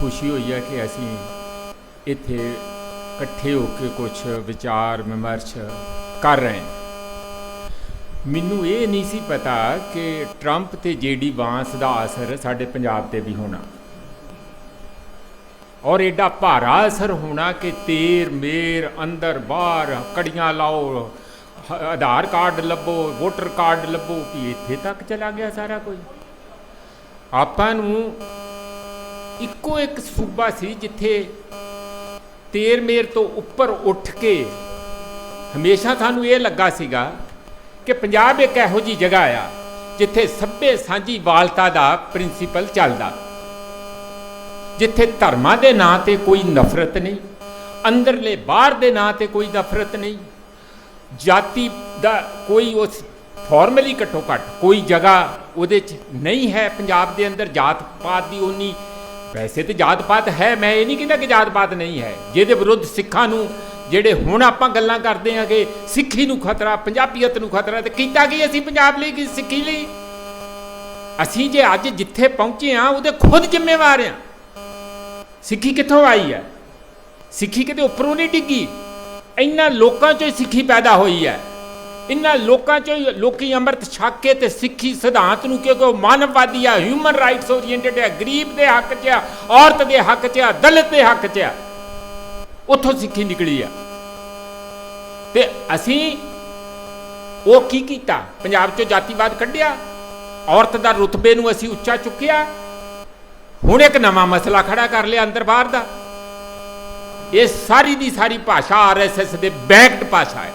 ਖੁਸ਼ੀ ਹੋਈ ਹੈ ਕਿ ਅਸੀਂ ਇੱਥੇ ਇਕੱਠੇ ਹੋ ਕੇ ਕੁਝ ਵਿਚਾਰ ਵਿਮਰਸ਼ ਕਰ ਰਹੇ ਹਾਂ। ਮੈਨੂੰ ਇਹ ਨਹੀਂ ਸੀ ਪਤਾ ਕਿ ਟਰੰਪ ਤੇ ਜੇਡੀ ਵਾਂਸ ਦਾ ਅਸਰ ਸਾਡੇ ਪੰਜਾਬ ਤੇ ਵੀ ਹੋਣਾ। ਔਰ ਐਡਾ ਭਾਰਾ ਅਸਰ ਹੋਣਾ ਕਿ ਤੇਰ ਮੇਰ ਅੰਦਰ ਬਾਹਰ ਕੜੀਆਂ ਲਾਓ, ਆਧਾਰ ਕਾਰਡ ਲੱਭੋ, ਵੋਟਰ ਕਾਰਡ ਲੱਭੋ, ਵੀ ਇੱਥੇ ਤੱਕ ਚਲਾ ਗਿਆ ਸਾਰਾ ਕੁਝ। ਆਪਾਂ ਨੂੰ ਇੱਕੋ ਇੱਕ ਸੂਬਾ ਸੀ ਜਿੱਥੇ ਤੇਰ ਮੇਰ ਤੋਂ ਉੱਪਰ ਉੱਠ ਕੇ ਹਮੇਸ਼ਾ ਸਾਨੂੰ ਇਹ ਲੱਗਾ ਸੀਗਾ ਕਿ ਪੰਜਾਬ ਇੱਕ ਇਹੋ ਜੀ ਜਗ੍ਹਾ ਆ ਜਿੱਥੇ ਸੱਭੇ ਸਾਂਝੀ ਵਾਲਤਾ ਦਾ ਪ੍ਰਿੰਸੀਪਲ ਚੱਲਦਾ। ਜਿੱਥੇ ਧਰਮਾਂ ਦੇ ਨਾਂ ਤੇ ਕੋਈ ਨਫ਼ਰਤ ਨਹੀਂ, ਅੰਦਰਲੇ ਬਾਹਰ ਦੇ ਨਾਂ ਤੇ ਕੋਈ ਨਫ਼ਰਤ ਨਹੀਂ, ਜਾਤੀ ਦਾ ਕੋਈ ਉਸ ਫਾਰਮਲੀ ਘੱਟੋ ਘੱਟ ਕੋਈ ਜਗ੍ਹਾ ਉਹਦੇ 'ਚ ਨਹੀਂ ਹੈ। ਪੰਜਾਬ ਦੇ ਅੰਦਰ ਜਾਤ ਪਾਤ ਦੀ ਉਨੀ ਵੈਸੇ ਤੇ ਜਾਤ ਪਾਤ ਹੈ, ਮੈਂ ਇਹ ਨਹੀਂ ਕਹਿੰਦਾ ਕਿ ਜਾਤ ਪਾਤ ਨਹੀਂ ਹੈ। ਜਿਹਦੇ ਵਿਰੁੱਧ ਸਿੱਖਾਂ ਨੂੰ, ਜਿਹੜੇ ਹੁਣ ਆਪਾਂ ਗੱਲਾਂ ਕਰਦੇ ਹਾਂ ਕਿ ਸਿੱਖੀ ਨੂੰ ਖਤਰਾ, ਪੰਜਾਬੀਅਤ ਨੂੰ ਖਤਰਾ, ਤੇ ਕੀਤਾ ਕੀ ਅਸੀਂ ਪੰਜਾਬ ਲਈ, ਕੀ ਸਿੱਖੀ ਲਈ? ਅਸੀਂ ਜੇ ਅੱਜ ਜਿੱਥੇ ਪਹੁੰਚੇ ਆ, ਉਹਦੇ ਖੁਦ ਜ਼ਿੰਮੇਵਾਰ ਆ। ਸਿੱਖੀ ਕਿੱਥੋਂ ਆਈ ਹੈ? ਸਿੱਖੀ ਕਿਤੇ ਉੱਪਰੋਂ ਨਹੀਂ ਡਿੱਗੀ। ਇੰਨਾ ਲੋਕਾਂ ਚੋਂ ਹੀ ਸਿੱਖੀ ਪੈਦਾ ਹੋਈ ਹੈ। ਇਹਨਾਂ ਲੋਕਾਂ ਚੋਂ ਹੀ ਲੋਕੀ ਅੰਮ੍ਰਿਤ ਛਕ ਕੇ ਤੇ ਸਿੱਖੀ ਸਿਧਾਂਤ ਨੂੰ ਕਿਉਂਕਿ ਉਹ ਮਾਨਵਵਾਦੀ ਆ ਹਿਊਮਨ ਰਾਈਟਸ ਓਰੀਐਂਟਡ ਆ, ਗਰੀਬ ਦੇ ਹੱਕ 'ਚ ਆ, ਔਰਤ ਦੇ ਹੱਕ 'ਚ ਆ, ਦਲਿਤ ਦੇ ਹੱਕ 'ਚ ਆ, ਉੱਥੋਂ ਸਿੱਖੀ ਨਿਕਲੀ ਆ। ਤੇ ਅਸੀਂ ਉਹ ਕੀ ਕੀਤਾ? ਪੰਜਾਬ 'ਚੋਂ ਜਾਤੀਵਾਦ ਕੱਢਿਆ, ਔਰਤ ਦਾ ਰੁਤਬੇ ਨੂੰ ਅਸੀਂ ਉੱਚਾ ਚੁੱਕਿਆ। ਹੁਣ ਇੱਕ ਨਵਾਂ ਮਸਲਾ ਖੜਾ ਕਰ ਲਿਆ ਅੰਦਰ ਬਾਹਰ ਦਾ। ਇਹ ਸਾਰੀ ਦੀ ਸਾਰੀ ਭਾਸ਼ਾ ਆਰਐਸਐਸ ਦੇ ਬੈਕਡ ਭਾਸ਼ਾ ਹੈ।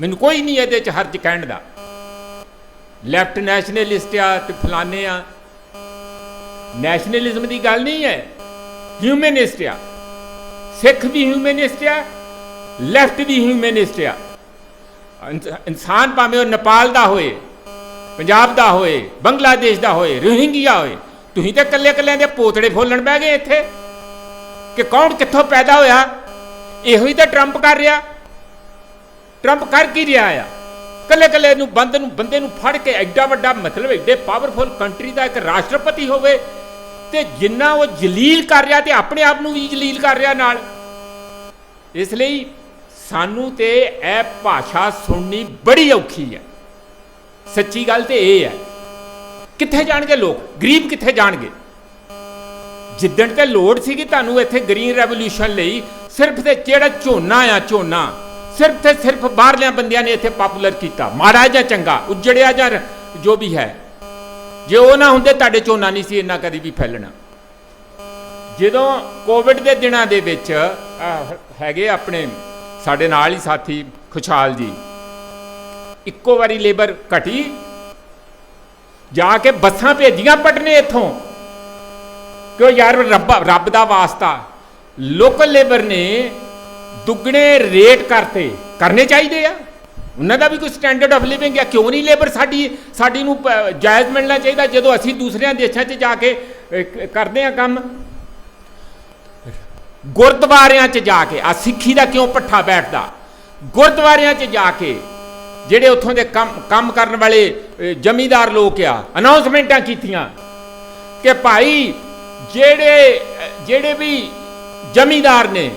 ਮੈਨੂੰ ਕੋਈ ਨਹੀਂ ਇਹਦੇ ਚ ਹਰਜ ਕਹਿਣ ਦਾ। ਲੈਫਟ ਨੈਸ਼ਨਲਿਸਟ ਆ ਤੇ ਫਲਾਣੇ ਆ। ਨੈਸ਼ਨਲਿਜ਼ਮ ਦੀ ਗੱਲ ਨਹੀਂ ਹੈ। ਹਿਊਮਨਿਸਟ ਆ। ਸਿੱਖ ਵੀ ਹਿਊਮਨਿਸਟ ਆ। ਲੈਫਟ ਵੀ ਹਿਊਮਨਿਸਟ ਆ। ਇਨਸ- ਇਨਸਾਨ ਭਾਵੇਂ ਉਹ ਨੇਪਾਲ ਦਾ ਹੋਏ, ਪੰਜਾਬ ਦਾ ਹੋਏ, ਬੰਗਲਾਦੇਸ਼ ਦਾ ਹੋਏ, ਰੋਹਿੰਗੀਆ ਹੋਏ, ਤੁਸੀਂ ਤਾਂ ਕੱਲੇ ਕੱਲਿਆਂ ਦੇ ਪੋਤੜੇ ਫੋਲਣ ਬਹਿ ਗਏ ਇੱਥੇ। ਕਿ ਕੌਣ ਕਿੱਥੋਂ ਪੈਦਾ ਹੋਇਆ? ਇਹੋ ਹੀ ਤਾਂ ਟਰੰਪ ਕਰ ਰਿਹਾ। ਟਰੰਪ ਕਰ ਕੀ ਰਿਹਾ ਆ? ਕੱਲੇ ਕੱਲੇ ਨੂੰ ਬੰਦ ਨੂੰ ਬੰਦੇ ਨੂੰ ਫੜ ਕੇ ਐਡਾ ਵੱਡਾ ਮਤਲਬ ਐਡੇ ਪਾਵਰਫੁਲ ਕੰਟਰੀ ਦਾ ਇੱਕ ਰਾਸ਼ਟਰਪਤੀ ਹੋਵੇ ਤੇ ਜਿੰਨਾ ਉਹ ਜਲੀਲ ਕਰ ਰਿਹਾ ਤੇ ਆਪਣੇ ਆਪ ਨੂੰ ਵੀ ਜਲੀਲ ਕਰ ਰਿਹਾ ਨਾਲ। ਇਸ ਲਈ ਸਾਨੂੰ ਤੇ ਇਹ ਭਾਸ਼ਾ ਸੁਣਨੀ ਬੜੀ ਔਖੀ ਹੈ। ਸੱਚੀ ਗੱਲ ਤੇ ਇਹ ਹੈ, ਕਿੱਥੇ ਜਾਣਗੇ ਲੋਕ? ਗਰੀਬ ਕਿੱਥੇ ਜਾਣਗੇ? ਜਿੱਦਣ ਤੇ ਲੋੜ ਸੀਗੀ ਤੁਹਾਨੂੰ ਇੱਥੇ ਗ੍ਰੀਨ ਰੈਵੋਲੂਸ਼ਨ ਲਈ ਸਿਰਫ ਤੇ ਜਿਹੜਾ ਝੋਨਾ ਆ ਝੋਨਾ ਸਿਰਫ ਤੇ ਸਿਰਫ ਬਾਹਰਲਿਆਂ ਬੰਦਿਆਂ ਨੇ ਇੱਥੇ ਪਪੂਲਰ ਕੀਤਾ। ਮਾੜਾ ਜਾਂ ਚੰਗਾ, ਉਜੜਿਆ ਜਾਂ ਜੋ ਵੀ ਹੈ। ਜੇ ਉਹ ਨਾ ਹੁੰਦੇ, ਤੁਹਾਡੇ ਝੋਨਾ ਨਹੀਂ ਸੀ ਇੰਨਾ ਕਦੀ ਵੀ ਫੈਲਣਾ। ਜਦੋਂ ਕੋਵਿਡ ਦੇ ਦਿਨਾਂ ਦੇ ਵਿੱਚ ਹੈਗੇ ਆਪਣੇ, ਸਾਡੇ ਨਾਲ ਹੀ ਸਾਥੀ ਖੁਸ਼ਹਾਲ ਜੀ। ਇੱਕੋ ਵਾਰੀ ਲੇਬਰ ਘਟੀ। ਜਾ ਕੇ ਬੱਸਾਂ ਭੇਜੀਆਂ ਪਟਨੇ ਇੱਥੋਂ। ਕਿਉਂ ਯਾਰ, ਰੱਬ ਰੱਬ ਦਾ ਵਾਸਤਾ। ਲੋਕਲ ਲੇਬਰ ਨੇ ਦੁੱਗਣੇ ਰੇਟ ਕਰਤੇ ਕਰਨੇ ਚਾਹੀਦੇ ਆ? ਉਹਨਾਂ ਦਾ ਵੀ ਕੋਈ ਸਟੈਂਡਰਡ ਆਫ ਲਿਵਿੰਗ ਆ? ਕਿਉਂ ਨਹੀਂ ਲੇਬਰ ਸਾਡੀ ਸਾਡੀ ਨੂੰ ਪ- ਜਾਇਜ਼ ਮਿਲਣਾ ਚਾਹੀਦਾ ਜਦੋਂ ਅਸੀਂ ਦੂਸਰਿਆਂ ਦੇਸ਼ਾਂ 'ਚ ਜਾ ਕੇ ਕਰਦੇ ਆ ਕੰਮ? ਗੁਰਦੁਆਰਿਆਂ 'ਚ ਜਾ ਕੇ ਆ ਸਿੱਖੀ ਦਾ ਕਿਉਂ ਪੱਠਾ ਬੈਠਦਾ? ਗੁਰਦੁਆਰਿਆਂ 'ਚ ਜਾ ਕੇ ਜਿਹੜੇ ਉੱਥੋਂ ਦੇ ਕੰਮ ਕੰਮ ਕਰਨ ਵਾਲੇ ਅ, ਜ਼ਮੀਂਦਾਰ ਲੋਕ ਆ ਅਨਾਉਂਸਮੈਂਟਾਂ ਕੀਤੀਆਂ ਕਿ ਭਾਈ ਜਿਹੜੇ ਜਿਹੜੇ ਵੀ ਜ਼ਮੀਂਦਾਰ ਨੇ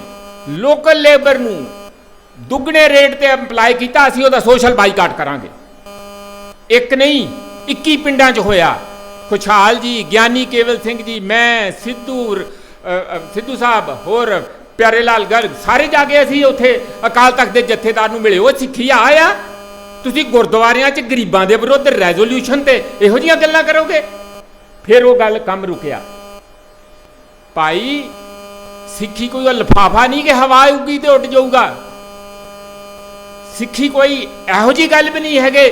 ਲੋਕਲ ਲੇਬਰ ਨੂੰ ਦੁੱਗਣੇ ਰੇਟ ਤੇ ਅਪਲਾਈ ਕੀਤਾ, ਅਸੀਂ ਉਹਦਾ ਸੋਸ਼ਲ ਬਾਈਕਾਟ ਕਰਾਂਗੇ। ਇੱਕ ਨਹੀਂ 21 ਪਿੰਡਾਂ 'ਚ ਹੋਇਆ। ਖੁਸ਼ਹਾਲ ਜੀ, ਗਿਆਨੀ ਕੇਵਲ ਸਿੰਘ ਜੀ, ਮੈਂ, ਸਿੱਧੂ ਸਿੱਧੂ ਸਾਹਿਬ, ਹੋਰ ਪਿਆਰੇ ਲਾਲ ਗਰਗ, ਸਾਰੇ ਜਾ ਕੇ ਅਸੀਂ ਉੱਥੇ ਅਕਾਲ ਤਖਤ ਦੇ ਜਥੇਦਾਰ ਨੂੰ ਮਿਲੇ। ਉਹ ਸਿੱਖੀ ਆਇਆ ਤੁਸੀਂ ਗੁਰਦੁਆਰਿਆਂ 'ਚ ਗਰੀਬਾਂ ਦੇ ਵਿਰੁੱਧ ਰੈਜ਼ੋਲੂਸ਼ਨ ਤੇ ਇਹੋ ਜੀਆਂ ਗੱਲਾਂ ਕਰੋਗੇ? ਫਿਰ ਉਹ ਗੱਲ ਕੰਮ ਰੁਕਿਆ। ਭਾਈ ਸਿੱਖੀ ਕੋਈ ਉਹ ਲਫਾਫਾ ਨਹੀਂ ਕਿ ਹਵਾ ਉੱਗੀ ਤੇ ਉੱਡ ਜਾਊਗਾ? ਸਿੱਖੀ ਕੋਈ ਇਹੋ ਜੀ ਗੱਲ ਵੀ ਨਹੀਂ ਹੈਗੇ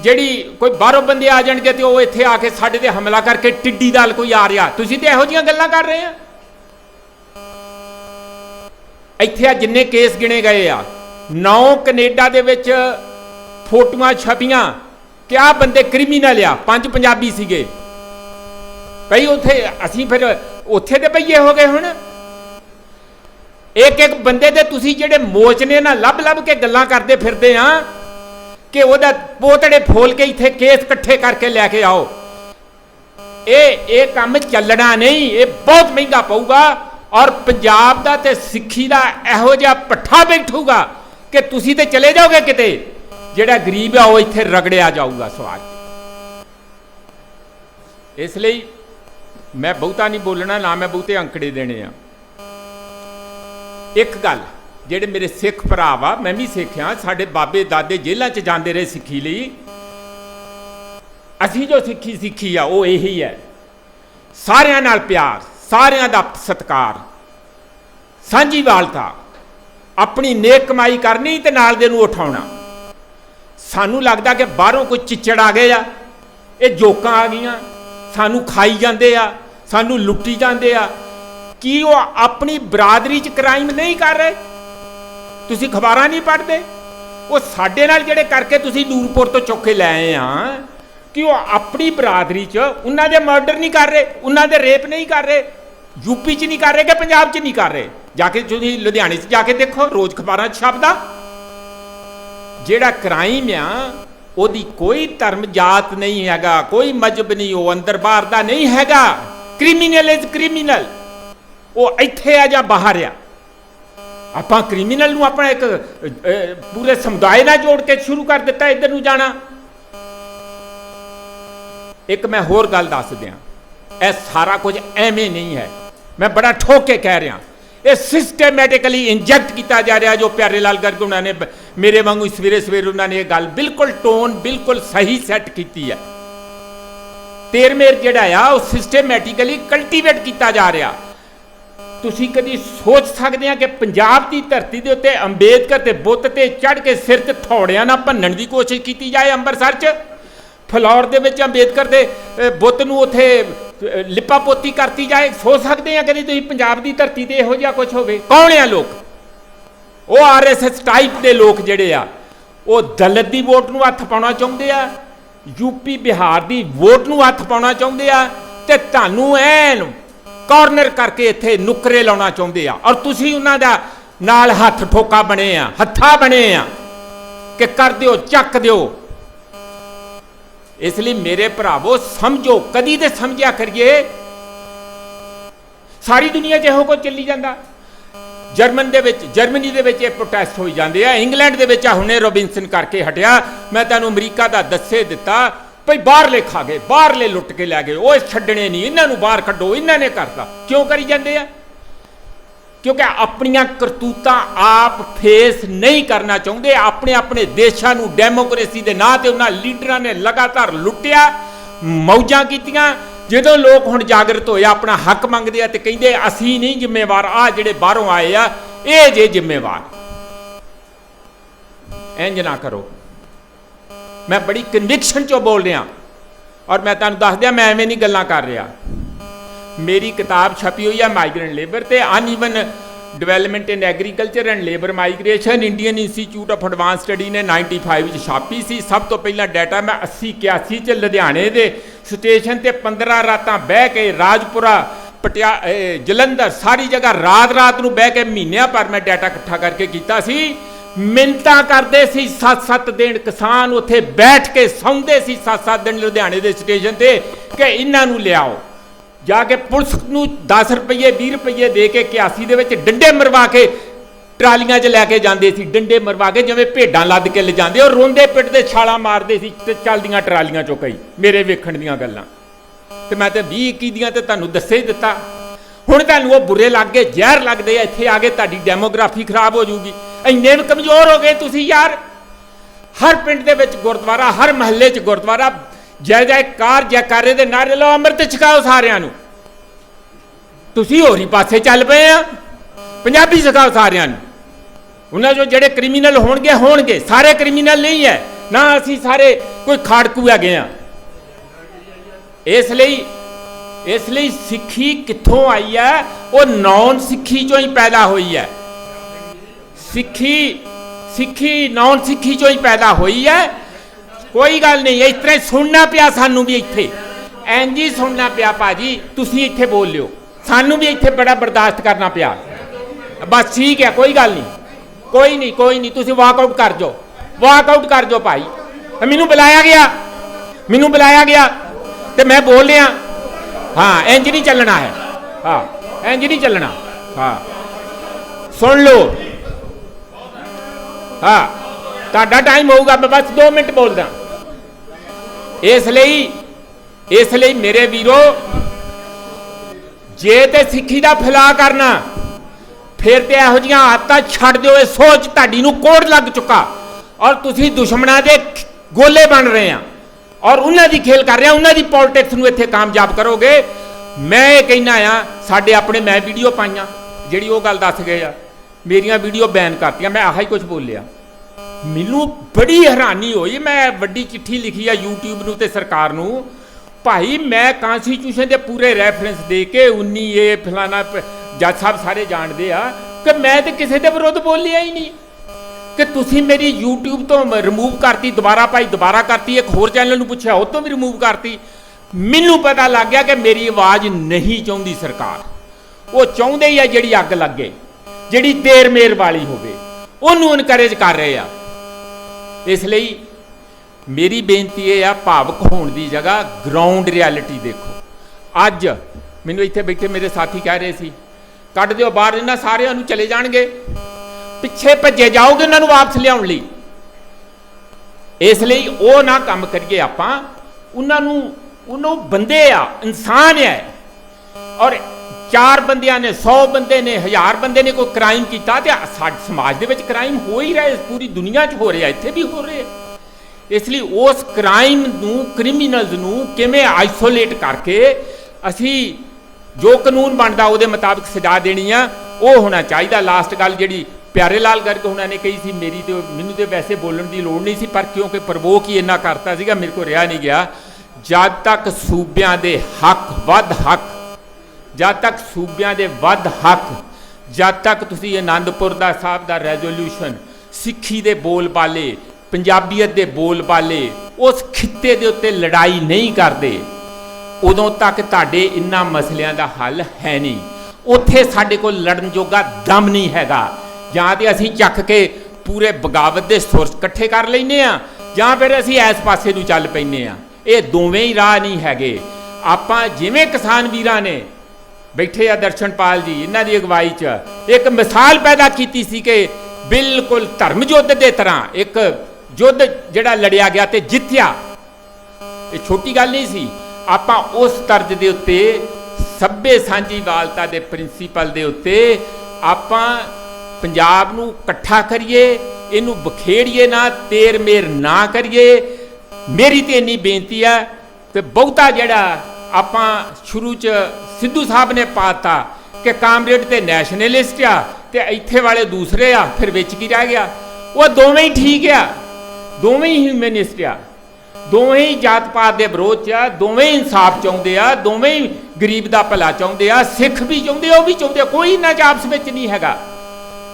ਜਿਹੜੀ ਕੋਈ ਬਾਹਰੋਂ ਬੰਦੇ ਆ ਜਾਣਗੇ ਤੇ ਉਹ ਇੱਥੇ ਆ ਕੇ ਸਾਡੇ ਤੇ ਹਮਲਾ ਕਰਕੇ ਟਿੱਡੀ ਦਲ ਕੋਈ ਆ ਰਿਹਾ। ਤੁਸੀਂ ਤੇ ਇਹੋ ਜੀਆਂ ਗੱਲਾਂ ਕਰ ਰਹੇ ਆ? ਇੱਥੇ ਆ ਜਿੰਨੇ ਕੇਸ ਗਿਣੇ ਗਏ ਆ, ਨੌ ਕੈਨੇਡਾ ਦੇ ਵਿੱਚ ਫੋਟੋਆਂ ਛਪੀਆਂ ਕਿ ਆ ਬੰਦੇ ਕ੍ਰਿਮੀਨਲ ਆ? ਪੰਜ ਪੰਜਾਬੀ ਸੀਗੇ। ਕਈ ਉੱਥੇ ਅਸੀਂ ਫਿਰ ਉੱਥੇ ਦੇ ਪਈਏ ਹੋ ਗਏ ਹੁਣ। ਇੱਕ ਇੱਕ ਬੰਦੇ ਦੇ ਤੁਸੀਂ ਜਿਹੜੇ ਮੋਚਨੇ ਨਾ ਲੱਭ ਲੱਭ ਕੇ ਗੱਲਾਂ ਕਰਦੇ ਫਿਰਦੇ ਆ ਕਿ ਉਹਦਾ ਪੋਤੜੇ ਫੋਲ ਕੇ ਇੱਥੇ ਕੇਸ ਇਕੱਠੇ ਕਰਕੇ ਲੈ ਕੇ ਆਓ। ਇਹ ਇਹ ਕੰਮ ਚੱਲਣਾ ਨਹੀਂ, ਇਹ ਬਹੁਤ ਮਹਿੰਗਾ ਪਊਗਾ ਔਰ ਪੰਜਾਬ ਦਾ ਤੇ ਸਿੱਖੀ ਦਾ ਇਹੋ ਜਿਹਾ ਪੱਠਾ ਬੈਠੂਗਾ ਕਿ ਤੁਸੀਂ ਤੇ ਚਲੇ ਜਾਓਗੇ ਕਿਤੇ, ਜਿਹੜਾ ਗਰੀਬ ਆ ਉਹ ਇੱਥੇ ਰਗੜਿਆ ਜਾਊਗਾ ਸਵਾਲ। ਇਸ ਲਈ ਮੈਂ ਬਹੁਤਾ ਨਹੀਂ ਬੋਲਣਾ, ਨਾ ਮੈਂ ਬਹੁਤੇ ਅੰਕੜੇ ਦੇਣੇ ਆ। ਇੱਕ ਗੱਲ, ਜਿਹੜੇ ਮੇਰੇ ਸਿੱਖ ਭਰਾ ਵਾ ਮੈਂ ਵੀ ਸਿੱਖਿਆ, ਸਾਡੇ ਬਾਬੇ ਦਾਦੇ ਜੇਲ੍ਹਾਂ 'ਚ ਜਾਂਦੇ ਰਹੇ ਸਿੱਖੀ ਲਈ। ਅਸੀਂ ਜੋ ਸਿੱਖੀ ਸਿੱਖੀ ਆ, ਉਹ ਇਹੀ ਹੈ। ਸਾਰਿਆਂ ਨਾਲ ਪਿਆਰ, ਸਾਰਿਆਂ ਦਾ ਸਤਿਕਾਰ। ਸਾਂਝੀਵਾਲਤਾ ਆਪਣੀ ਨੇਕ ਕਮਾਈ ਕਰਨੀ ਤੇ ਨਾਲ ਦੇ ਨੂੰ ਉਠਾਉਣਾ। ਸਾਨੂੰ ਲੱਗਦਾ ਕਿ ਬਾਹਰੋਂ ਕੋਈ ਚਿੱਚੜ ਆ ਗਏ ਆ, ਇਹ ਜੋਕਾਂ ਆ ਗਈਆਂ, ਸਾਨੂੰ ਖਾਈ ਜਾਂਦੇ ਆ, ਸਾਨੂੰ ਲੁੱਟੀ ਜਾਂਦੇ ਆ। ਕੀ ਉਹ ਆਪਣੀ ਬਰਾਦਰੀ 'ਚ ਕ੍ਰਾਈਮ ਨਹੀਂ ਕਰ ਰਹੇ? ਤੁਸੀਂ ਖਬਰਾਂ ਨਹੀਂ ਪੜ੍ਹਦੇ? ਉਹ ਸਾਡੇ ਨਾਲ ਜਿਹੜੇ ਕਰਕੇ ਤੁਸੀਂ ਨੂਰਪੁਰ ਤੋਂ ਚੁੱਕ ਲੈ ਆਏ ਆ, ਕਿ ਉਹ ਆਪਣੀ ਬਰਾਦਰੀ 'ਚ ਉਹਨਾਂ ਦੇ ਮਰਡਰ ਨਹੀਂ ਕਰ ਰਹੇ, ਉਹਨਾਂ ਦੇ ਰੇਪ ਨਹੀਂ ਕਰ ਰਹੇ ਯੂਪੀ 'ਚ ਨਹੀਂ ਕਰ ਰਹੇ ਕਿ ਪੰਜਾਬ 'ਚ ਨਹੀਂ ਕਰ ਰਹੇ? ਜਾ ਕੇ ਤੁਸੀਂ ਲੁਧਿਆਣੇ 'ਚ ਜਾ ਕੇ ਦੇਖੋ, ਰੋਜ਼ ਖਬਰਾਂ 'ਚ ਛਪਦਾ। ਜਿਹੜਾ ਕ੍ਰਾਈਮ ਆ, ਉਹਦੀ ਕੋਈ ਧਰਮ ਜਾਤ ਨਹੀਂ ਹੈਗਾ, ਕੋਈ ਮਜਬ ਨਹੀਂ, ਉਹ ਅੰਦਰ ਬਾਹਰ ਦਾ ਨਹੀਂ ਹੈਗਾ। ਕ੍ਰਿਮੀਨਲ ਇਜ਼ ਕ੍ਰਿਮੀਨਲ ਉਹ ਇੱਥੇ ਆ ਜਾਂ, ਬਾਹਰ ਆ। ਆਪਾਂ ਕ੍ਰਿਮੀਨਲ ਨੂੰ ਆਪਣਾ ਇੱਕ ਪੂਰੇ ਸਮੁਦਾਇ ਨਾਲ ਜੋੜ ਕੇ ਸ਼ੁਰੂ ਕਰ ਦਿੱਤਾ, ਇੱਧਰ ਨੂੰ ਜਾਣਾ। ਇੱਕ ਮੈਂ ਹੋਰ ਗੱਲ ਦੱਸ ਦਿਆਂ। ਇਹ ਸਾਰਾ ਕੁਝ ਐਵੇਂ ਨਹੀਂ ਹੈ। ਮੈਂ ਬੜਾ ਠੋਕ ਕੇ ਕਹਿ ਰਿਹਾ। ਇਹ ਸਿਸਟਮੈਟਿਕਲੀ ਇੰਜੈਕਟ ਕੀਤਾ ਜਾ ਰਿਹਾ ਜੋ ਪਿਆਰੇ ਲਾਲ ਗਰਗ ਉਹਨਾਂ ਨੇ, ਮੇਰੇ ਵਾਂਗੂ ਸਵੇਰੇ ਸਵੇਰੇ ਉਹਨਾਂ ਨੇ ਇਹ ਗੱਲ ਬਿਲਕੁਲ ਟੋਨ, ਬਿਲਕੁਲ ਸਹੀ ਸੈੱਟ ਕੀਤੀ ਹੈ। ਤੇਰਮੇਰ ਜਿਹੜਾ ਆ, ਉਹ ਸਿਸਟੇਮੈਟਿਕਲੀ ਕਲਟੀਵੇਟ ਕੀਤਾ ਜਾ ਰਿਹਾ। ਤੁਸੀਂ ਕਦੀ ਸੋਚ ਸਕਦੇ ਆ ਕਿ ਪੰਜਾਬ ਦੀ ਧਰਤੀ ਦੇ ਉੱਤੇ ਅੰਬੇਦਕਰ ਤੇ ਬੁੱਤ ਤੇ ਚੜ ਕੇ ਸਿਰ ਤੇ ਥੋੜਿਆਂ ਨਾਲ ਭੰਨਣ ਦੀ ਕੋਸ਼ਿਸ਼ ਕੀਤੀ ਜਾਏ ਅੰਮ੍ਰਿਤਸਰ 'ਚ? ਫਲੌਰ ਦੇ ਵਿੱਚ ਅੰਬੇਦਕਰ ਦੇ ਬੁੱਤ ਨੂੰ ਉੱਥੇ ਲਿਪਾ ਪੋਤੀ ਕਰਤੀ ਜਾਏ। ਸੋਚ ਸਕਦੇ ਆ ਕਦੀ ਤੁਸੀਂ ਪੰਜਾਬ ਦੀ ਧਰਤੀ ਤੇ ਇਹੋ ਜਿਹਾ ਕੁਝ ਹੋਵੇ? ਕੌਣ ਆ ਲੋਕ? ਉਹ ਆਰਐਸਐਸ ਟਾਈਪ ਦੇ ਲੋਕ ਜਿਹੜੇ ਆ, ਉਹ ਦਲਿਤ ਦੀ ਵੋਟ ਨੂੰ ਹੱਥ ਪਾਉਣਾ ਚਾਹੁੰਦੇ ਆ ਯੂਪੀ ਬਿਹਾਰ ਦੀ ਵੋਟ ਨੂੰ ਹੱਥ ਪਾਉਣਾ ਚਾਹੁੰਦੇ ਆ, ਤੇ ਤੁਹਾਨੂੰ ਐਨ ਕਾਰਨਰ ਕਰਕੇ ਇੱਥੇ ਨੁਕਰੇ ਲਾਉਣਾ ਚਾਹੁੰਦੇ ਆ। ਔਰ ਤੁਸੀਂ ਉਹਨਾਂ ਦਾ ਨਾਲ ਹੱਥ ਠੋਕਾ ਬਣੇ ਆ, ਹੱਥਾ ਬਣੇ ਆ ਕਿ ਕਰ ਦਿਓ, ਚੱਕ ਦਿਓ। ਇਸ ਲਈ ਮੇਰੇ ਭਰਾਵੋ, ਸਮਝੋ, ਕਦੀ ਤੇ ਸਮਝਿਆ ਕਰੀਏ। ਸਾਰੀ ਦੁਨੀਆ 'ਚ ਇਹੋ ਕੁਝ ਚੱਲੀ ਜਾਂਦਾ। ਜਰਮਨ ਦੇ ਵਿੱਚ, ਜਰਮਨੀ ਦੇ ਵਿੱਚ ਇਹ ਪ੍ਰੋਟੈਸਟ ਹੋਈ ਜਾਂਦੇ ਆ। ਇੰਗਲੈਂਡ ਦੇ ਵਿੱਚ ਆ, ਹੁਣੇ ਰੋਬਿਨਸਨ ਕਰਕੇ ਹਟਿਆ। ਮੈਂ ਤੁਹਾਨੂੰ ਅਮਰੀਕਾ ਦਾ ਦੱਸੇ ਦਿੱਤਾ। ਭਈ ਬਾਹਰਲੇ ਖਾ ਗਏ, ਬਾਹਰਲੇ ਲੁੱਟ ਕੇ ਲੈ ਗਏ। ਉਹ ਛੱਡਣੇ ਨਹੀਂ, ਇਹਨਾਂ ਨੂੰ ਬਾਹਰ ਕੱਢੋ, ਇਹਨਾਂ ਨੇ ਕਰਤਾ। ਕਿਉਂ ਕਰੀ ਜਾਂਦੇ ਆ? ਕਿਉਂਕਿ ਆਪਣੀਆਂ ਕਰਤੂਤਾਂ ਆਪ ਫੇਸ ਨਹੀਂ ਕਰਨਾ ਚਾਹੁੰਦੇ। ਆਪਣੇ ਆਪਣੇ ਦੇਸ਼ਾਂ ਨੂੰ ਡੈਮੋਕ੍ਰੇਸੀ ਦੇ ਨਾਂ ਤੇ ਉਹਨਾਂ ਲੀਡਰਾਂ ਨੇ ਲਗਾਤਾਰ ਲੁੱਟਿਆ, ਮੌਜਾਂ ਕੀਤੀਆਂ। ਜਦੋਂ ਲੋਕ ਹੁਣ ਜਾਗਰਤ ਹੋਏ, ਆਪਣਾ ਹੱਕ ਮੰਗਦੇ ਆ ਤੇ ਕਹਿੰਦੇ, ਅਸੀਂ ਨਹੀਂ ਜ਼ਿੰਮੇਵਾਰ ਆ ਜਿਹੜੇ ਬਾਹਰੋਂ ਆਏ ਆ, ਇਹ ਜੇ ਜ਼ਿੰਮੇਵਾਰ। ਇੰਜ ਨਾ ਕਰੋ। ਮੈਂ ਬੜੀ ਕਨਵਿਕਸ਼ਨ ਚੋਂ ਬੋਲ ਰਿਹਾ। ਔਰ ਮੈਂ ਤੁਹਾਨੂੰ ਦੱਸ ਦਿਆਂ, ਮੈਂ ਐਵੇਂ ਨਹੀਂ ਗੱਲਾਂ ਕਰ ਰਿਹਾ। ਮੇਰੀ ਕਿਤਾਬ ਛਪੀ ਹੋਈ ਹੈ ਮਾਈਗ੍ਰੈਂਟ ਲੇਬਰ ਤੇ uneven development in agriculture and labour migration Indian Institute of Advance Study ਨੇ 95 ਵਿੱਚ ਛਾਪੀ ਸੀ। ਸਭ ਤੋਂ ਪਹਿਲਾਂ ਡਾਟਾ ਮੈਂ 80 81 ਚ ਲੁਧਿਆਣੇ ਦੇ ਸਟੇਸ਼ਨ ਤੇ 15 ਰਾਤਾਂ ਬਹਿ ਕੇ ਰਾਜਪੁਰਾ, ਪਟਿਆ ਜਲੰਧਰ, ਸਾਰੀ ਜਗ੍ਹਾ ਰਾਤ ਰਾਤ ਨੂੰ ਬਹਿ ਕੇ ਮਹੀਨਿਆਂ ਪਰ ਮੈਂ ਡਾਟਾ ਇਕੱਠਾ ਕਰਕੇ ਕੀਤਾ ਸੀ। ਮਿੰਤਾਂ ਕਰਦੇ ਸੀ 7-7 ਦਿਨ ਕਿਸਾਨ ਉੱਥੇ ਬੈਠ ਕੇ ਸੌਂਦੇ ਸੀ 7-7 ਦਿਨ ਲੁਧਿਆਣੇ ਦੇ ਸਟੇਸ਼ਨ ਤੇ ਕਿ ਇਹਨਾਂ ਨੂੰ ਲਿਆਓ। ਜਾ ਕੇ ਪੁਲਿਸ ਨੂੰ 10 ਰੁਪਏ 20 ਰੁਪਏ ਦੇ ਕੇ 81 ਦੇ ਵਿੱਚ ਡੰਡੇ ਮਰਵਾ ਕੇ ਟਰਾਲੀਆਂ 'ਚ ਲੈ ਕੇ ਜਾਂਦੇ ਸੀ, ਡੰਡੇ ਮਰਵਾ ਕੇ ਜਿਵੇਂ ਭੇਡਾਂ ਲੱਦ ਕੇ ਲਿਜਾਂਦੇ, ਉਹ ਰੋਂਦੇ ਪਿੱਟਦੇ ਛਾਲਾਂ ਮਾਰਦੇ ਸੀ, ਤੇ ਚੱਲਦੀਆਂ ਟਰਾਲੀਆਂ 'ਚੋਂ ਕਈ, ਮੇਰੇ ਵੇਖਣ ਦੀਆਂ ਗੱਲਾਂ। ਤੇ ਮੈਂ ਤੇ 20 21 ਦੀਆਂ ਤੇ ਤੁਹਾਨੂੰ ਦੱਸੇ ਹੀ ਦਿੱਤਾ। ਹੁਣ ਤੁਹਾਨੂੰ ਉਹ ਬੁਰੇ ਲੱਗ ਗਏ, ਜ਼ਹਿਰ ਲੱਗਦੇ ਆ, ਇੱਥੇ ਆ ਕੇ ਤੁਹਾਡੀ ਡੈਮੋਗ੍ਰਾਫੀ ਖਰਾਬ ਹੋ ਜਾਊਗੀ। ਇੰਨੇ ਨੂੰ ਕਮਜ਼ੋਰ ਹੋ ਗਏ ਤੁਸੀਂ ਯਾਰ। ਹਰ ਪਿੰਡ ਦੇ ਵਿੱਚ ਗੁਰਦੁਆਰਾ, ਹਰ ਮਹੱਲੇ 'ਚ ਗੁਰਦੁਆਰਾ, ਜੈ ਜੈਕਾਰ ਜੈਕਾਰੇ ਦੇ ਨਾਰੇ ਲਾਓ, ਅੰਮ੍ਰਿਤ ਛਕਾਓ ਸਾਰਿਆਂ ਨੂੰ। ਤੁਸੀਂ ਹੋਰ ਹੀ ਪਾਸੇ ਚੱਲ ਪਏ ਆ, ਪੰਜਾਬੀ ਸਿਖਾਓ ਸਾਰਿਆਂ ਨੂੰ। ਉਹਨਾਂ ਜੋ ਜਿਹੜੇ ਕ੍ਰਿਮੀਨਲ ਹੋਣਗੇ ਹੋਣਗੇ। ਸਾਰੇ ਕ੍ਰਿਮੀਨਲ ਨਹੀਂ ਹੈ ਨਾ ਅਸੀਂ ਸਾਰੇ ਕੋਈ ਖਾੜਕੂ ਹੈਗੇ ਆ। ਇਸ ਲਈ ਇਸ ਲਈ ਸਿੱਖੀ ਕਿੱਥੋਂ ਆਈ ਹੈ ਉਹ ਨੌਨ ਸਿੱਖੀ ਚੋਂ ਹੀ ਪੈਦਾ ਹੋਈ ਹੈ ਸਿੱਖੀ ਸਿੱਖੀ ਨੌਨ ਸਿੱਖੀ ਚੋਂ ਹੀ ਪੈਦਾ ਹੋਈ ਹੈ। ਕੋਈ ਗੱਲ ਨਹੀਂ ਇਸ ਤਰ੍ਹਾਂ ਸੁਣਨਾ ਪਿਆ ਸਾਨੂੰ ਵੀ ਇੱਥੇ। ਐਂ ਜੀ ਸੁਣਨਾ ਪਿਆ ਭਾਜੀ, ਤੁਸੀਂ ਇੱਥੇ ਬੋਲ ਲਿਓ। ਸਾਨੂੰ ਵੀ ਇੱਥੇ ਬੜਾ ਬਰਦਾਸ਼ਤ ਕਰਨਾ ਪਿਆ। ਬਸ ਠੀਕ ਹੈ, ਕੋਈ ਗੱਲ ਨਹੀਂ। ਕੋਈ ਨਹੀਂ ਕੋਈ ਨਹੀਂ, ਤੁਸੀਂ ਵਾਕ ਆਊਟ ਕਰ ਜਾਓ। ਵਾਕ ਆਊਟ ਕਰ ਜਾਓ ਭਾਈ। ਮੈਨੂੰ ਬੁਲਾਇਆ ਗਿਆ। ਮੈਨੂੰ ਬੁਲਾਇਆ ਗਿਆ। ਤੇ ਮੈਂ ਬੋਲ ਰਿਹਾ। ਹਾਂ ਇੰਜ ਨਹੀਂ ਚੱਲਣਾ ਹੈ। ਹਾਂ ਇੰਜ ਨਹੀਂ ਚੱਲਣਾ। ਹਾਂ। ਸੁਣ ਲਓ। ਹਾਂ, ਤੁਹਾਡਾ ਟਾਈਮ ਹੋਊਗਾ, ਮੈਂ ਬਸ 2 ਮਿੰਟ ਬੋਲਦਾ। ਇਸ ਲਈ ਇਸ ਲਈ ਮੇਰੇ ਵੀਰੋ, ਜੇ ਤੇ ਸਿੱਖੀ ਦਾ ਫੈਲਾ ਕਰਨਾ, ਫਿਰ ਤੇ ਇਹੋ ਜੀਆਂ ਆਦਤਾਂ ਛੱਡ ਦਿਓ, ਇਹ ਸੋਚ ਤੁਹਾਡੀ ਨੂੰ ਕੋੜ ਲੱਗ ਚੁੱਕਾ। ਔਰ ਤੁਸੀਂ ਦੁਸ਼ਮਣਾਂ ਦੇ ਗੋਲੇ ਬਣ ਰਹੇ ਆ। ਔਰ ਉਹਨਾਂ ਦੀ ਖੇਲ ਕਰ ਰਹੇ ਆ ਉਹਨਾਂ ਦੀ ਪੋਲਿਟਿਕਸ ਨੂੰ ਇੱਥੇ ਕਾਮਯਾਬ ਕਰੋਗੇ। ਮੈਂ ਇਹ ਕਹਿਣਾ ਆ, ਸਾਡੇ ਆਪਣੇ ਮੈਂ ਵੀਡੀਓ ਪਾਈਆਂ, ਜਿਹੜੀ ਉਹ ਗੱਲ ਦੱਸ ਗਏ ਆ। ਮੇਰੀਆਂ ਵੀਡੀਓ ਬੈਨ ਕਰਤੀਆਂ, ਮੈਂ ਆਹ ਹੀ ਕੁਝ ਬੋਲਿਆ। ਮੈਨੂੰ ਬੜੀ ਹੈਰਾਨੀ ਹੋਈ, ਮੈਂ ਵੱਡੀ ਚਿੱਠੀ ਲਿਖੀ ਆ YouTube ਨੂੰ ਤੇ ਸਰਕਾਰ ਨੂੰ, ਭਾਈ, ਮੈਂ ਕਨਸਟੀਟਿਊਸ਼ਨ ਦੇ ਪੂਰੇ ਰੈਫਰੈਂਸ ਦੇ ਕੇ 19 ਇਹ ਫਲਾਣਾ ਜੱਜ ਸਾਹਿਬ ਸਾਰੇ ਜਾਣਦੇ ਆ ਕਿ ਮੈਂ ਤੇ ਕਿਸੇ ਦੇ ਵਿਰੁੱਧ ਬੋਲਿਆ ਹੀ ਨਹੀਂ। ਕਿ ਤੁਸੀਂ ਮੇਰੀ YouTube ਤੋਂ ਰਿਮੂਵ ਕਰਤੀ, ਦੁਬਾਰਾ ਭਾਈ ਦੁਬਾਰਾ ਕਰਤੀ, ਇੱਕ ਹੋਰ ਚੈਨਲ ਨੂੰ ਪੁੱਛਿਆ, ਉਹ ਤੋਂ ਵੀ ਰਿਮੂਵ ਕਰਤੀ। ਮੈਨੂੰ ਪਤਾ ਲੱਗ ਗਿਆ ਕਿ ਮੇਰੀ ਆਵਾਜ਼ ਨਹੀਂ ਚਾਹੁੰਦੀ ਸਰਕਾਰ। ਉਹ ਚਾਹੁੰਦੇ ਹੀ ਆ ਜਿਹੜੀ ਅੱਗ ਲੱਗੇ। ਜਿਹੜੀ ਦੇਰ ਮੇਰ ਵਾਲੀ ਹੋਵੇ, ਉਹਨੂੰ ਇਨਕਰੇਜ ਕਰ ਰਹੇ ਆ। ਇਸ ਲਈ ਮੇਰੀ ਬੇਨਤੀ ਇਹ ਆ, ਭਾਵਕ ਹੋਣ ਦੀ ਜਗ੍ਹਾ ਗਰਾਊਂਡ ਰਿਐਲਿਟੀ ਦੇਖੋ। ਅੱਜ ਮੈਨੂੰ ਇੱਥੇ ਬੈਠੇ ਮੇਰੇ ਸਾਥੀ ਕਹਿ ਰਹੇ ਸੀ, ਕੱਢ ਦਿਓ ਬਾਹਰ ਇਹਨਾਂ ਸਾਰਿਆਂ ਨੂੰ ਚਲੇ ਜਾਣਗੇ। ਪਿੱਛੇ ਭੱਜੇ ਜਾਓਗੇ ਉਹਨਾਂ ਨੂੰ ਵਾਪਸ ਲਿਆਉਣ ਲਈ। ਇਸ ਲਈ ਉਹ ਨਾ ਕੰਮ ਕਰੀਏ ਆਪਾਂ, ਉਹਨਾਂ ਨੂੰ, ਉਹਨੂੰ ਬੰਦੇ ਆ, ਇਨਸਾਨ ਹੈ ਔਰ ਚਾਰ ਬੰਦਿਆਂ ਨੇ 100 ਬੰਦੇ ਨੇ, ਹਜ਼ਾਰ ਬੰਦੇ ਨੇ ਕੋਈ ਕ੍ਰਾਈਮ ਕੀਤਾ ਤੇ ਸਾਡੇ, ਸਮਾਜ ਦੇ ਵਿੱਚ ਕ੍ਰਾਈਮ ਹੋ ਹੀ ਰਿਹਾ ਪੂਰੀ ਦੁਨੀਆ 'ਚ ਹੋ ਰਿਹਾ, ਇੱਥੇ ਵੀ ਹੋ ਰਿਹਾ ਇਸ ਲਈ ਉਸ ਕ੍ਰਾਈਮ ਨੂੰ ਕ੍ਰਿਮੀਨਲਸ ਨੂੰ ਕਿਵੇਂ ਆਈਸੋਲੇਟ ਕਰਕੇ ਅਸੀਂ ਜੋ ਕਾਨੂੰਨ ਬਣਦਾ ਉਹਦੇ ਮੁਤਾਬਕ ਸਜ਼ਾ ਦੇਣੀ ਆ, ਉਹ ਹੋਣਾ ਚਾਹੀਦਾ। ਲਾਸਟ ਗੱਲ ਜਿਹੜੀ ਪਿਆਰੇ ਲਾਲ ਗਰਗ ਉਹਨਾਂ ਨੇ ਕਹੀ ਸੀ, ਮੇਰੀ ਤੇ, ਮੈਨੂੰ ਤੇ ਵੈਸੇ ਬੋਲਣ ਦੀ ਲੋੜ ਨਹੀਂ ਸੀ, ਪਰ ਕਿਉਂਕਿ ਪ੍ਰਵੋਕ ਹੀ ਇੰਨਾ ਕਰਤਾ ਸੀਗਾ, ਮੇਰੇ ਕੋਲ ਰਿਹਾ ਨਹੀਂ ਗਿਆ। ਜਦ ਤੱਕ ਸੂਬਿਆਂ ਦੇ ਹੱਕ ਵੱਧ ਹੱਕ ਜਦ ਤੱਕ ਸੂਬਿਆਂ ਦੇ ਵੱਧ ਹੱਕ, ਜਦ ਤੱਕ ਤੁਸੀਂ ਆਨੰਦਪੁਰ ਦਾ ਸਾਹਿਬ ਦਾ ਰੈਜ਼ੋਲੂਸ਼ਨ ਸਿੱਖੀ ਦੇ ਬੋਲਬਾਲੇ ਪੰਜਾਬੀਅਤ ਦੇ ਬੋਲਬਾਲੇ ਉਸ ਖਿੱਤੇ ਦੇ ਉੱਤੇ ਲੜਾਈ ਨਹੀਂ ਕਰਦੇ, ਉਦੋਂ ਤੱਕ ਤੁਹਾਡੇ ਇਨ੍ਹਾਂ ਮਸਲਿਆਂ ਦਾ ਹੱਲ ਹੈ ਨਹੀਂ। ਉੱਥੇ ਸਾਡੇ ਕੋਲ ਲੜਨ ਜੋਗਾ ਦਮ ਨਹੀਂ ਹੈਗਾ। ਜਾਂ ਤੇ ਅਸੀਂ ਚੱਕ ਕੇ ਪੂਰੇ ਬਗਾਵਤ ਦੇ ਸੋਰਸ ਇਕੱਠੇ ਕਰ ਲੈਨੇ ਆ ਜਾਂ ਫਿਰ ਅਸੀਂ ਇਸ ਪਾਸੇ ਨੂੰ ਚੱਲ ਪੈਨੇ ਆ ਇਹ ਦੋਵੇਂ ਹੀ ਰਾਹ ਨਹੀਂ ਹੈਗੇ। ਆਪਾਂ ਜਿਵੇਂ ਕਿਸਾਨ ਵੀਰਾਂ ਨੇ ਬੈਠੇ ਆ ਦਰਸ਼ਨਪਾਲ ਜੀ, ਇਹਨਾਂ ਦੀ ਅਗਵਾਈ 'ਚ। ਇੱਕ ਮਿਸਾਲ ਪੈਦਾ ਕੀਤੀ ਸੀ ਕਿ ਬਿਲਕੁਲ ਧਰਮ ਯੁੱਧ ਦੇ ਤਰ੍ਹਾਂ ਇੱਕ ਯੁੱਧ ਜਿਹੜਾ ਲੜਿਆ ਗਿਆ ਤੇ ਜਿੱਤਿਆ। ਇਹ ਛੋਟੀ ਗੱਲ ਨਹੀਂ ਸੀ। ਆਪਾਂ ਉਸ ਤਰਜ ਦੇ ਉੱਤੇ, ਸੱਭੇ ਸਾਂਝੀਵਾਲਤਾ ਦੇ ਪ੍ਰਿੰਸੀਪਲ ਦੇ ਉੱਤੇ ਆਪਾਂ ਪੰਜਾਬ ਨੂੰ ਇਕੱਠਾ ਕਰੀਏ, ਇਹਨੂੰ ਬਖੇੜੀਏ ਨਾ ਤੇਰ ਮੇਰ ਨਾ ਕਰੀਏ। ਮੇਰੀ ਤੇ ਇੰਨੀ ਬੇਨਤੀ ਆ ਤੇ ਬਹੁਤਾ ਜਿਹੜਾ ਆਪਾਂ ਸ਼ੁਰੂ ਚ ਸਿੱਧੂ ਸਾਹਿਬ ਨੇ ਪਾਤਾ ਕਿ ਕਾਮਰੇਡ ਤੇ ਨੈਸ਼ਨਲਿਸਟ ਆ ਤੇ ਇੱਥੇ ਵਾਲੇ ਦੂਸਰੇ ਆ, ਫਿਰ ਵਿੱਚ ਕੀ ਰਹਿ ਗਿਆ? ਉਹ ਦੋਵੇਂ ਹੀ ਠੀਕ ਆ। ਦੋਵੇਂ ਹੀ ਹਿਊਮਨਿਸਟ ਆ। ਦੋਵੇਂ ਹੀ ਜਾਤ ਪਾਤ ਦੇ ਵਿਰੋਧ ਚ ਆ, ਦੋਵੇਂ ਇਨਸਾਫ ਚਾਹੁੰਦੇ ਆ, ਦੋਵੇਂ ਹੀ ਗਰੀਬ ਦਾ ਭਲਾ ਚਾਹੁੰਦੇ ਆ, ਸਿੱਖ ਵੀ ਚਾਹੁੰਦੇ ਉਹ ਵੀ ਚਾਹੁੰਦੇ ਆ, ਕੋਈ ਇਹਨਾਂ ਚ ਆਪਸ ਵਿੱਚ ਨਹੀਂ ਹੈਗਾ।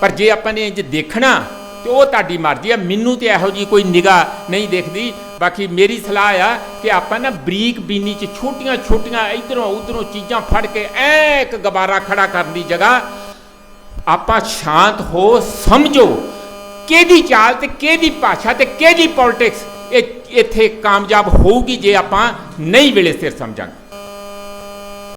ਪਰ ਜੇ ਆਪਾਂ ਨੇ ਇੰਜ ਦੇਖਣਾ, ਤੇ ਉਹ ਤੁਹਾਡੀ ਮਰਜ਼ੀ ਆ, ਮੈਨੂੰ ਤੇ ਇਹੋ ਜੀ ਕੋਈ ਨਿਗਾਹ ਨਹੀਂ ਦੇਖਦੀ। ਬਾਕੀ ਮੇਰੀ ਸਲਾਹ ਆ ਕਿ ਆਪਾਂ ਨਾ ਬਰੀਕ ਬੀਨੀ ਚ ਛੋਟੀਆਂ ਛੋਟੀਆਂ ਇਧਰੋਂ ਉਧਰੋਂ ਚੀਜ਼ਾਂ ਫੜ ਕੇ ਐ ਇੱਕ ਗਬਾਰਾ ਖੜਾ ਕਰਨ ਦੀ ਜਗ੍ਹਾ ਆਪਾਂ ਸ਼ਾਂਤ ਹੋ ਸਮਝੋ ਕਿਹਦੀ ਚਾਲ ਤੇ ਕਿਹਦੀ ਭਾਸ਼ਾ ਤੇ ਕਿਹਦੀ ਪੋਲਿਟਿਕਸ ਇਹ ਇੱਥੇ ਕਾਮਯਾਬ ਹੋਊਗੀ ਜੇ ਆਪਾਂ ਨਹੀਂ ਵੇਲੇ ਸਿਰ ਸਮਝਾਂਗੇ।